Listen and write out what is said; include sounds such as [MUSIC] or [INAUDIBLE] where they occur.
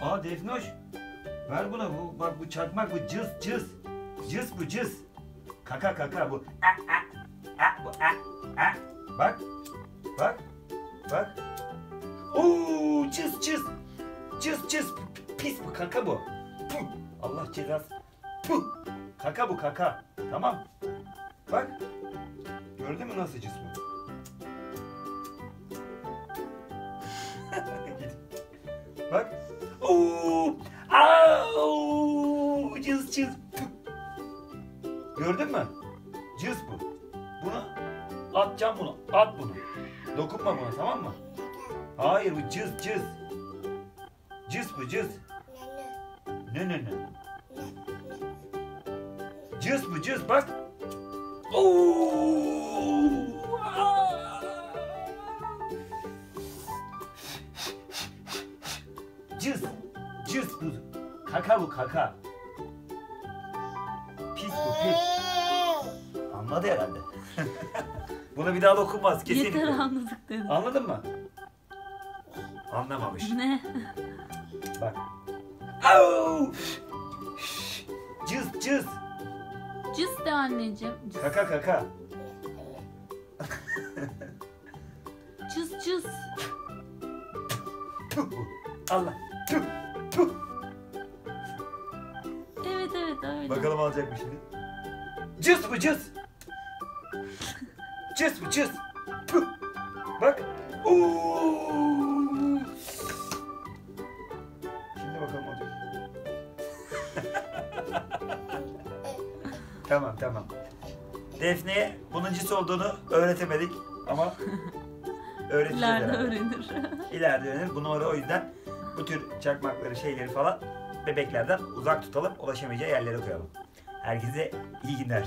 Aa Defnoş. Ver buna bu bak bu çakmak bu cız cız. Cız bu cız. Kaka kaka bu. A, a, a, bu a, a. Bak. Bak. Bak. Oo cız cız. Cız cız. Pis bu kaka bu. Puh. Allah cezası. Puh. Kaka bu kaka. Tamam. Bak. Gördün mü nasıl cız bu? Bak. Oo! Cız cız. Gördün mü? Cız bu. Bunu atacağım bunu. At bunu. Dokunma buna tamam mı? Hayır bu cız cız. Cız bu cız. Ne ne ne? Cız bu cız bak. Oo! Cız. Cız bu. Kaka bu kaka. Pis bu pis. Anladı herhalde. [LAUGHS] Buna bir daha dokunmaz kesinlikle. Yeter anladık dedi. Anladın mı? Anlamamış. Ne? Bak. Au! Cız cız. Cız de anneciğim. Cız Kaka kaka. cız. cız. Allah. Evet evet öyle. Bakalım alacak mı şimdi? Cız bu cız. Cız bu cız. Bak. Oo. Şimdi bakalım olacak. tamam tamam. Defne'ye bunun cız olduğunu öğretemedik ama öğreteceğiz İleride herhalde. öğrenir. İleride öğrenir. Bu numara o yüzden bu tür çakmakları şeyleri falan bebeklerden uzak tutalım. Ulaşamayacağı yerlere koyalım. Herkese iyi günler.